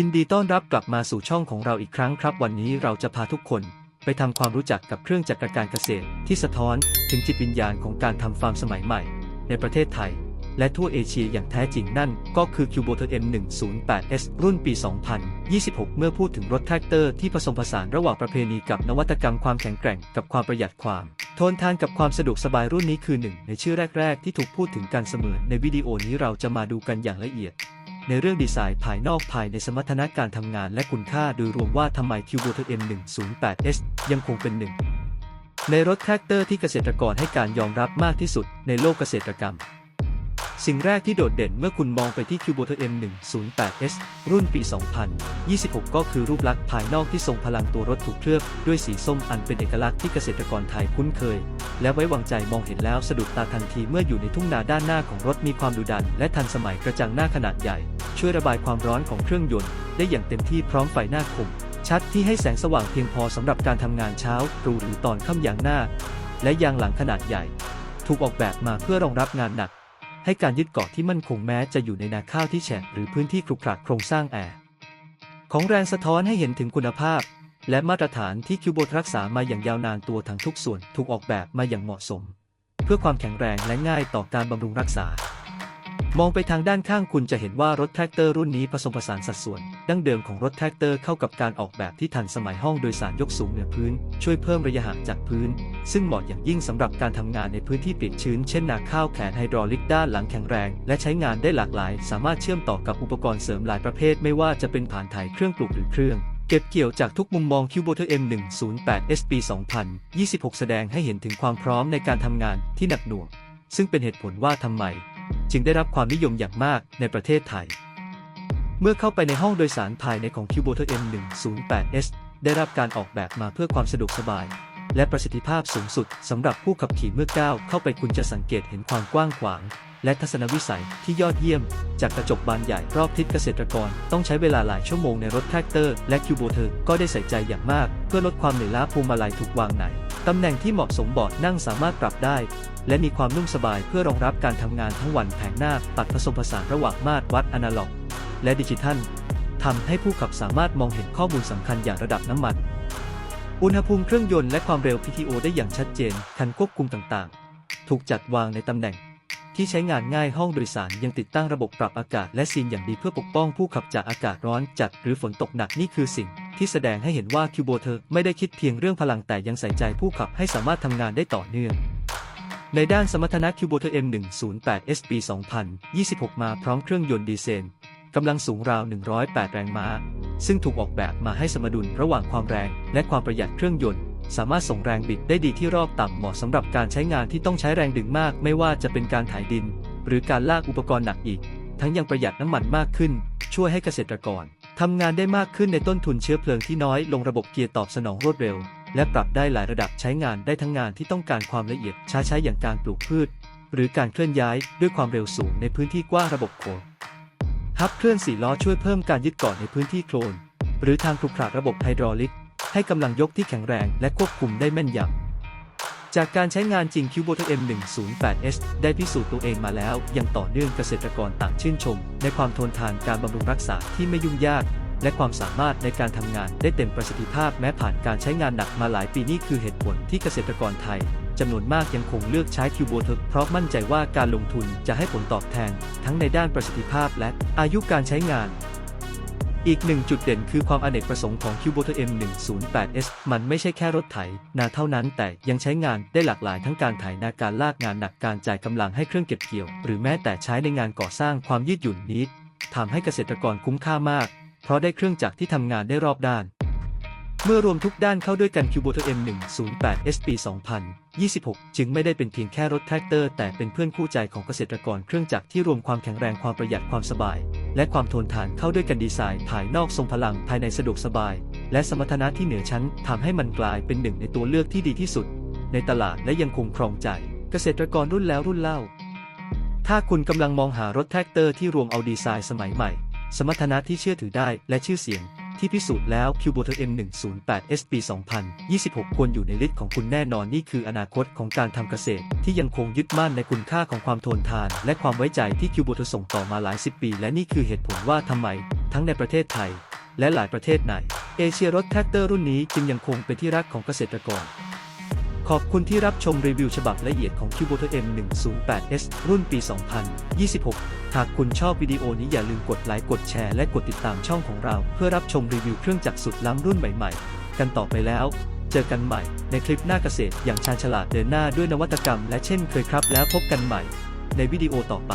ยินดีต้อนรับกลับมาสู่ช่องของเราอีกครั้งครับ วันนี้เราจะพาทุกคนไปทำความรู้จักกับเครื่องจักรการเกษตร ที่สะท้อนถึงจิตวิญญาณของการทำฟาร์มสมัยใหม่ ในประเทศไทย และทั่วเอเชียอย่างแท้จริงนั่น ก็คือ c u b o t M 108S รุ่นปี 2026 เมื่อพูดถึงรถแทรกเตอร์ที่ผสมผสานระหว่างประเพณีกับนวัตกรรมความแข็งแกร่งกับความประหยัดความทนทานกับความสะดวกสบายรุ่นนี้คือหนึ่งในชื่อแรก ๆ ที่ถูกพูดถึงกันเสมอในวิดีโอนี้เราจะมาดูกันอย่างละเอียด ในเรื่องดีไซน์ภายนอกภายในสมรรถนะการทำงานและคุณค่าโดยรวมว่าทำไม c u b o t M 108S ยังคงเป็นหนึ่ง ในรถแทรกเตอร์ที่เกษตรกรให้การยอมรับมากที่สุดในโลกเกษตรกรรม สิ่งแรกที่โดดเด่นเมื่อคุณมองไปที่ c u b o t M 108S รุ่นปี 2026 ก็คือรูปลักษณ์ภายนอกที่ทรงพลังตัวรถถูกเคลือบด้วยสีส้มอันเป็นเอกลักษณ์ที่เกษตรกรไทยคุ้นเคย และไว้วางใจมองเห็นแล้วสะดุดตาทันทีเมื่ออยู่ในทุ่งนาด้านหน้าของรถมีความดุดัน และทันสมัยกระจังหน้าขนาดใหญ่ ช่วยระบายความร้อนของเครื่องยนต์ได้อย่างเต็มที่พร้อมไฟหน้าคม ชัดที่ให้แสงสว่างเพียงพอสำหรับการทำงานเช้าตรู่หรือตอนค่ำอย่างหน้า และยางหลังขนาดใหญ่ ถูกออกแบบมาเพื่อรองรับงานหนัก ให้การยึดเกาะที่มั่นคงแม้จะอยู่ในนาข้าวที่แฉะหรือพื้นที่ครุขระโครงสร้างแอร์ของแรงสะท้อนให้เห็นถึงคุณภาพ และมาตรฐานที่คิวโบรักษามาอย่างยาวนานตัวทั้งทุกส่วนถูกออกแบบมาอย่างเหมาะสม เพื่อความแข็งแรงและง่ายต่อการบำรุงรักษา มองไปทางด้านข้างคุณจะเห็นว่ารถแทรกเตอร์รุ่นนี้ผสมผสานสัดส่วน ดั้งเดิมของรถแทรกเตอร์เข้ากับการออกแบบที่ทันสมัยห้องโดยสารยกสูงเหนือพื้น ช่วยเพิ่มระยะห่างจากพื้น ซึ่งเหมาะอย่างยิ่งสำหรับการทำงานในพื้นที่เปียกชื้น เช่นนาข้าวแขนไฮดรอลิกด้านหลังแข็งแรง และใช้งานได้หลากหลาย สามารถเชื่อมต่อกับอุปกรณ์เสริมหลายประเภท ไม่ว่าจะเป็นผ่านถ่ายเครื่องปลูกหรือเครื่องเก็บเกี่ยวจากทุกมุมมอง q b o t M 108 SP 2026 แสดงให้เห็นถึงความพร้อมในการทำงานที่หนักหน่วง ซึ่งเป็นเหตุผลว่าทำไม จึงได้รับความนิยมอย่างมากในประเทศไทย เมื่อเข้าไปในห้องโดยสารภายในของ c u b o t M 108S ได้รับการออกแบบมาเพื่อความสะดวกสบาย และประสิทธิภาพสูงสุดสำหรับผู้ขับขี่เมื่อก้าวเข้าไปคุณจะสังเกตเห็นความกว้างขวาง และทัศนวิสัยที่ยอดเยี่ยม จากกระจกบานใหญ่รอบทิศเกษตรกร ต้องใช้เวลาหลายชั่วโมงในรถแทรกเตอร์และคิวโบเทอร์ก็ได้ใส่ใจอย่างมาก เพื่อลดความเหนื่อยล้าพวงมาลัยถูกวางไหน ตำแหน่งที่เหมาะสมเบาะนั่งสามารถปรับได้ และมีความนุ่มสบายเพื่อรองรับการทำงานทั้งวันแผงหน้าปัดผสมผสานระหว่างมาตรวัดอนาล็อก และดิจิทัลทำให้ผู้ขับสามารถมองเห็นข้อมูลสำคัญอย่างระดับน้ำมัน อุณหภูมิเครื่องยนต์และความเร็ว PTO ได้อย่างชัดเจนคันควบคุมต่างๆ ถูกจัดวางในตำแหน่ง ที่ใช้งานง่ายห้องโดยสารยังติดตั้งระบบปรับอากาศและซีนอย่างดีเพื่อปกป้องผู้ขับจากอากาศร้อนจัดหรือฝนตกหนักนี่คือสิ่ง ที่แสดงให้เห็นว่าคิวโบเธอไม่ได้คิดเพียงเรื่องพลังแต่ยังใส่ใจผู้ขับให้สามารถทำงานได้ต่อเนื่องในด้านสมรรถนะคิวโบเทอร์ M108S ปี 2026 มาพร้อมเครื่องยนต์ดีเซลกำลังสูงราว 108 แรงม้า ซึ่งถูกออกแบบมาให้สมดุลระหว่างความแรงและความประหยัดเครื่องยนต์ สามารถส่งแรงบิดได้ดีที่รอบต่ำเหมาะสำหรับการใช้งานที่ต้องใช้แรงดึงมาก ไม่ว่าจะเป็นการถ่ายดิน หรือการลากอุปกรณ์หนักอีก ทั้งยังประหยัดน้ำมันมากขึ้น ช่วยให้เกษตรกรทำงานได้มากขึ้นในต้นทุนเชื้อเพลิงที่น้อยลงระบบเกียร์ตอบสนองรวดเร็ว และปรับได้หลายระดับใช้งานได้ทั้งงานที่ต้องการความละเอียดช้าใช้อย่างการปลูกพืช หรือการเคลื่อนย้ายด้วยความเร็วสูงในพื้นที่กว้างระบบโคดฮับเคลื่อนสี่ล้อช่วยเพิ่มการยึดเกาะในพื้นที่โคลนหรือทางครุขระระบบไฮดรอลิก ให้กำลังยกที่แข็งแรงและควบคุมได้แม่นยำ จากการใช้งานจริง q b o t M 108S ได้พิสูจน์ตัวเองมาแล้ว อย่างต่อเนื่องเกษตรกรต่างชื่นชม ในความทนทานการบำรุงรักษาที่ไม่ยุ่งยาก และความสามารถในการทำงานได้เต็มประสิทธิภาพแม้ผ่านการใช้งานหนักมาหลายปีนี่คือเหตุผลที่เกษตรกรไทยจำนวนมากยังคงเลือกใช้คิวโบเทเพราะมั่นใจว่าการลงทุนจะให้ผลตอบแทน ทั้งในด้านประสิทธิภาพและอายุการใช้งาน อีกหนึ่งจุดเด่นคือความอเนกประสงค์ของ q b o t M 108S มันไม่ใช่แค่รถไถนาเท่านั้นแต่ยังใช้งานได้หลากหลายทั้งการไถนาการลากงานหนักการจ่ายกำลังให้เครื่องเก็บเกี่ยว หรือแม้แต่ใช้ในงานก่อสร้างความยืดหยุ่นนี้ทำให้เกษตรกรคุ้มค่ามาก เพราะได้เครื่องจักรที่ทำงานได้รอบด้าน เมื่อรวมทุกด้านเข้าด้วยกัน q b o t M 108 SP 2026 จึงไม่ได้เป็นเพียงแค่รถแทรกเตอร์ แต่เป็นเพื่อนคู่ใจของเกษตรกรเครื่องจักรที่รวมความแข็งแรงความประหยัดความสบาย และความทนทานเข้าด้วยกันดีไซน์ภายนอกทรงพลังภายในสะดวกสบาย และสมรรถนะที่เหนือชั้นทำให้มันกลายเป็นหนึ่งในตัวเลือกที่ดีที่สุด ในตลาดและยังคงครองใจ เกษตรกรรุ่นแล้วรุ่นเล่า ถ้าคุณกำลังมองหารถแท็กเตอร์ที่รวมเอาดีไซน์สมัยใหม่ สมรรถนะที่เชื่อถือได้และชื่อเสียง ที่พิสูจน์แล้ว q b o t M 108 SP 2026 ควรอยู่ในลิสต์ของคุณแน่นอนนี่คืออนาคตของการทำเกษตร ที่ยังคงยึดมั่นในคุณค่าของความทนทาน และความไว้ใจที่ q b o t ส่งต่อมาหลายสิบปี และนี่คือเหตุผลว่าทำไม ทั้งในประเทศไทย และหลายประเทศในเอเชียรถแท็กเตอร์รุ่นนี้จึงยังคงเป็นที่รักของเกษตรกร ขอบคุณที่รับชมรีวิวฉบับละเอียดของ q b o t M108S รุ่นปี 2026 หากคุณชอบวิดีโอนี้อย่าลืมกดไลค์ กดแชร์ และกดติดตามช่องของเรา เพื่อรับชมรีวิวเครื่องจักรสุดล้ำรุ่นใหม่ๆ กันต่อไปแล้ว เจอกันใหม่ในคลิปหน้าเกษตรอย่างชาญฉลาดเดินหน้าด้วยนวัตกรรม และเช่นเคยครับแล้วพบกันใหม่ ในวิดีโอต่อไป